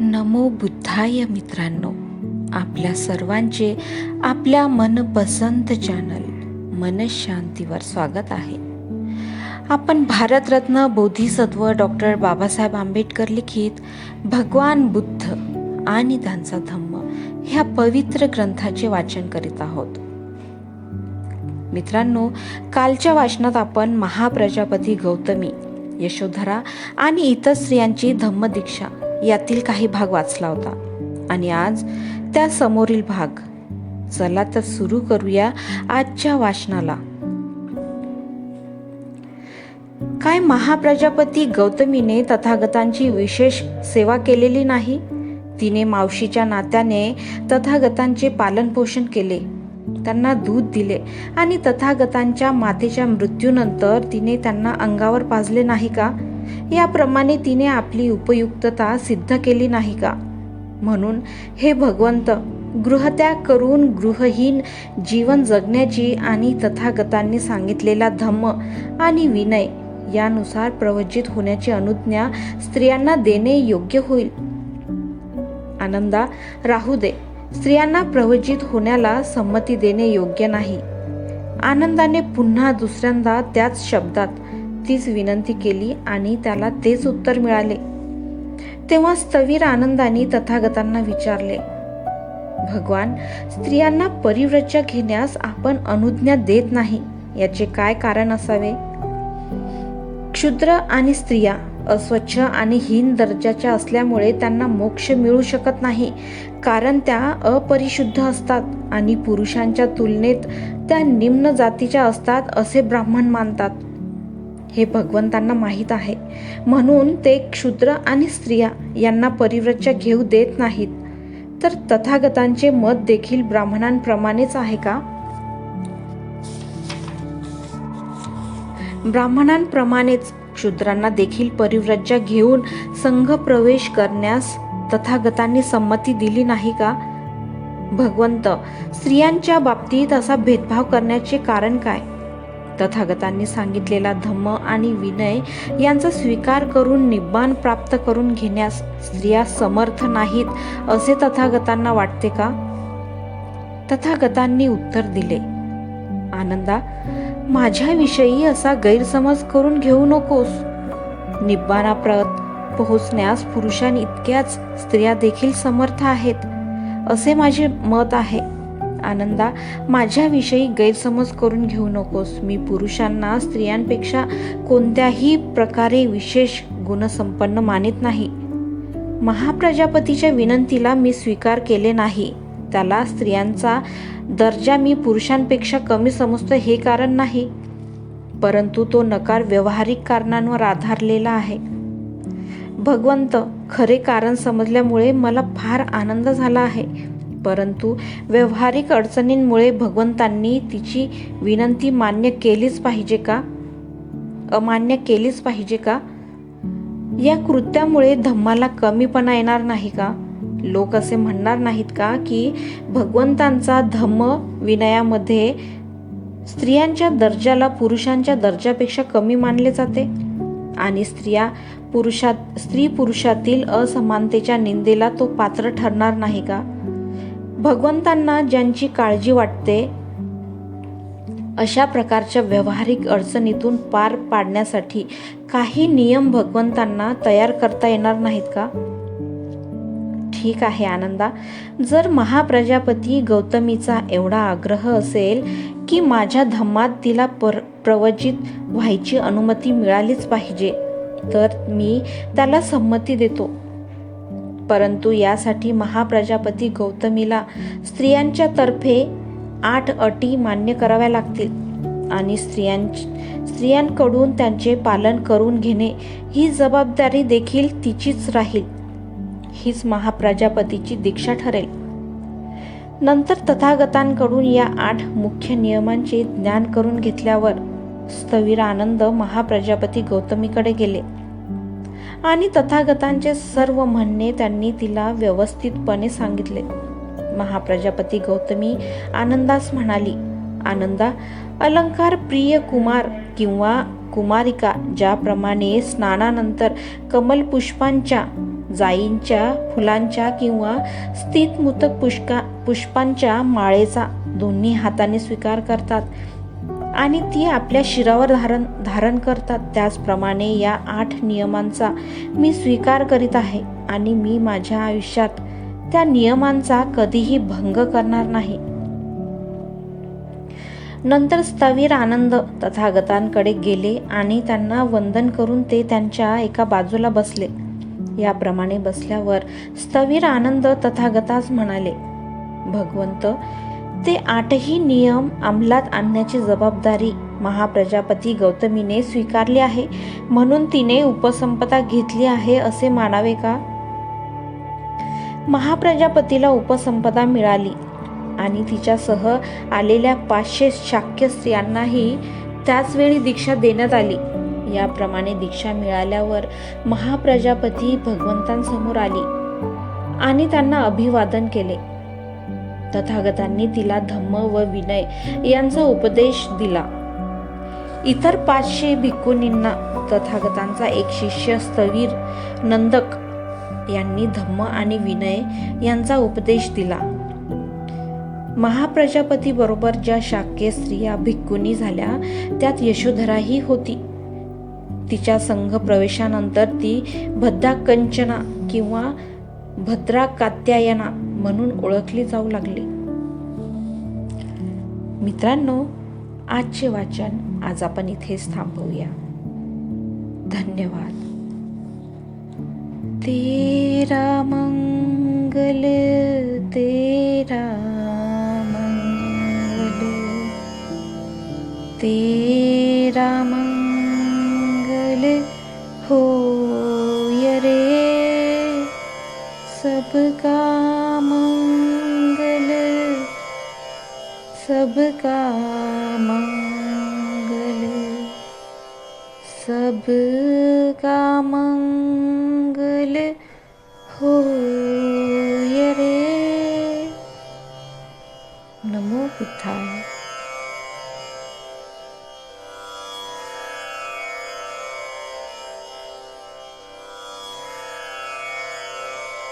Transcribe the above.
नमो बुद्धाय मित्रांनो आपल्या सर्वांचे आपल्या मनपसंत चॅनल मनशांतीवर स्वागत आहे. आपण भारतरत्न बोधिसत्व डॉक्टर बाबासाहेब आंबेडकर लिखित भगवान बुद्ध आणि त्यांचा धम्म ह्या पवित्र ग्रंथाचे वाचन करीत आहोत. मित्रांनो कालच्या वाचनात आपण महाप्रजापती गौतमी यशोधरा आणि इतर स्त्रियांची धम्मदीक्षा यातील काही भाग वाचला होता. आणि आज त्या समोरील भाग. चला तर सुरू करूया आजच्या वाचनाला. काय महाप्रजापती गौतमीने तथागतांची विशेष सेवा केलेली नाही? तिने मावशीच्या नात्याने तथागतांचे पालनपोषण केले. त्यांना दूध दिले आणि तथागतांच्या मातेच्या मृत्यूनंतर तिने त्यांना अंगावर पाजले नाही का? याप्रमाणे तिने आपली उपयुक्तता सिद्ध केली नाही का? म्हणून हे भगवंत गृहत्याग करून गृहहीन जीवन जगण्याची आणि तथागतांनी सांगितलेला धम्म आणि विनय यानुसार प्रवचित होण्याची अनुज्ञा स्त्रियांना देणे योग्य होईल. आनंदा राहू दे. स्त्रियांना प्रवचित होण्याला संमती देणे योग्य नाही. आनंदाने पुन्हा दुसऱ्यांदा त्याच शब्दात तीच विनंती केली आणि त्याला तेच उत्तर मिळाले. तेव्हा स्थवीर आनंदाने तथागतांना विचारले भगवान स्त्रियांना परिव्रजा घेण्यास आपण अनुज्ञा देत नाही याचे काय कारण असावे? क्षुद्र आणि स्त्रिया अस्वच्छ आणि हीन दर्जाच्या असल्यामुळे त्यांना मोक्ष मिळू शकत नाही. कारण त्या अपरिशुद्ध असतात आणि पुरुषांच्या तुलनेत त्या निम्न जातीच्या असतात असे ब्राह्मण मानतात. हे भगवंतांना माहीत आहे. म्हणून ते क्षुद्र आणि स्त्रिया यांना परिव्रजा घेऊ देत नाहीत. तर तथागतांचे मत देखील ब्राह्मणांप्रमाणेच आहे का? ब्राह्मणांप्रमाणेच. शूद्रांना देखील परिव्रजा घेऊन संघ प्रवेश करण्यास तथागतांनी संमती दिली नाही का? भगवंत स्त्रियांच्या बाबतीत असा भेदभाव करण्याचे कारण काय? तथागतांनी सांगितलेला धम्म आणि विनय यांचा स्वीकार करून निब्बाण प्राप्त करून घेण्यास स्त्रिया समर्थ नाहीत असे तथागतांना वाटते का? तथागतांनी उत्तर दिले आनंदा माझ्याविषयी असा गैरसमज करून घेऊ नकोस. निब्बाणाप्रत पोहोचण्यास पुरुषां इतक्याच स्त्रिया देखील समर्थ आहेत असे माझे मत आहे. आनंदा माझ्याविषयी गैरसमज करून घेऊ नकोस. मी पुरुषांना स्त्रियांपेक्षा कोणत्याही प्रकारे विशेष गुणसंपन्न मानित नाही. महाप्रजापतीच्या विनंतीला मी स्वीकार केले नाही. त्याला स्त्रियांचा दर्जा मी पुरुषांपेक्षा कमी समजतो हे कारण नाही. परंतु तो नकार व्यवहारिक कारणांवर आधारलेला आहे. भगवंत खरे कारण समजल्यामुळे मला फार आनंद झाला आहे. परंतु व्यावहारिक अडचणींमुळे भगवंतांनी तिची विनंती मान्य केलीच पाहिजे का? अमान्य केलीच पाहिजे का? या कृत्यामुळे धम्माला कमीपणा येणार नाही का? लोक असे म्हणणार नाहीत का की भगवंतांचा धम्म विनयामध्ये स्त्रियांच्या दर्जाला पुरुषांच्या दर्जापेक्षा कमी मानले जाते? आणि स्त्रिया पुरुषात स्त्री पुरुषातील असमानतेच्या निंदेला तो पात्र ठरणार नाही का? भगवंतांना ज्यांची काळजी वाटते अशा प्रकारच्या व्यावहारिक अडचणीतून पार पाडण्यासाठी काही नियम भगवंतांना तयार करता येणार नाहीत का? ठीक आहे आनंदा. जर महाप्रजापती गौतमीचा एवढा आग्रह असेल की माझ्या धम्मात तिला पर प्रवचित व्हायची अनुमती मिळालीच पाहिजे तर मी त्याला संमती देतो. परंतु यासाठी महाप्रजापती गौतमीला स्त्रियांच्या तर्फे आठ अटी मान्य कराव्या लागतील आणि स्त्रियां स्त्रियांकडून त्यांचे पालन करून घेणे ही जबाबदारी देखील तिचीच राहील. हीच महाप्रजापतीची दीक्षा ठरेल. नंतर तथागतांकडून या आठ मुख्य नियमांचे ज्ञान करून घेतल्यावर स्थवीर आनंद महाप्रजापती गौतमीकडे गेले. आणि तथागतांचे सर्व म्हणणे त्यांनी तिला व्यवस्थितपणे सांगितले. महाप्रजापती गौतमी आनंदास म्हणाली आनंदा अलंकार प्रिय कुमार किंवा कुमारिका ज्याप्रमाणे स्नानानंतर कमलपुष्पांच्या जाईंच्या फुलांच्या किंवा स्थितमुतक पुष्का पुष्पांच्या माळेचा दोन्ही हाताने स्वीकार करतात आणि ती आपल्या शिरावर धारण धारण करतात. त्याचप्रमाणे या आठ नियमांचा मी स्वीकार करीत आहे आणि मी माझ्या आयुष्यात त्या नियमांचा कधीही भंग करणार नाही. नंतर स्थवीर आनंद तथागतांकडे गेले आणि त्यांना वंदन करून ते त्यांच्या एका बाजूला बसले. याप्रमाणे बसल्यावर स्थवीर आनंद तथागतास म्हणाले भगवंत ते आठही नियम अंमलात आणण्याची जबाबदारी महाप्रजापती गौतमीने स्वीकारली आहे म्हणून तिने उपसंपदा घेतली आहे असे मानावे का? महाप्रजापतीला उपसंपदा मिळाली आणि तिच्यासह आलेल्या पाचशे शाक्य स्त्रियांनाही त्याचवेळी दीक्षा देण्यात आली. याप्रमाणे दीक्षा मिळाल्यावर महाप्रजापती भगवंतांसमोर आली आणि त्यांना अभिवादन केले. तथागतांनी तिला धम्म व विनय यांचा उपदेश दिला. इतर पाचशे भिक्खुनींना तथागतांचा एक शिष्य स्थवीर नंदक यांनी धम्म आणि विनय यांचा उपदेश दिला. महाप्रजापती बरोबर ज्या शाक्य स्त्रिया भिक्कुनी झाल्या त्यात यशोधराही होती. तिच्या संघ प्रवेशानंतर ती भद्रा कंचना किंवा भद्रा कात्यायना म्हणून ओळखली जाऊ लागली. मित्रांनो आजचे वाचन आज आपण इथेच थांबवूया. धन्यवाद. तेरा मंगल तेरा मंगल तेरा सबका मङ्गल सबका मङ्गल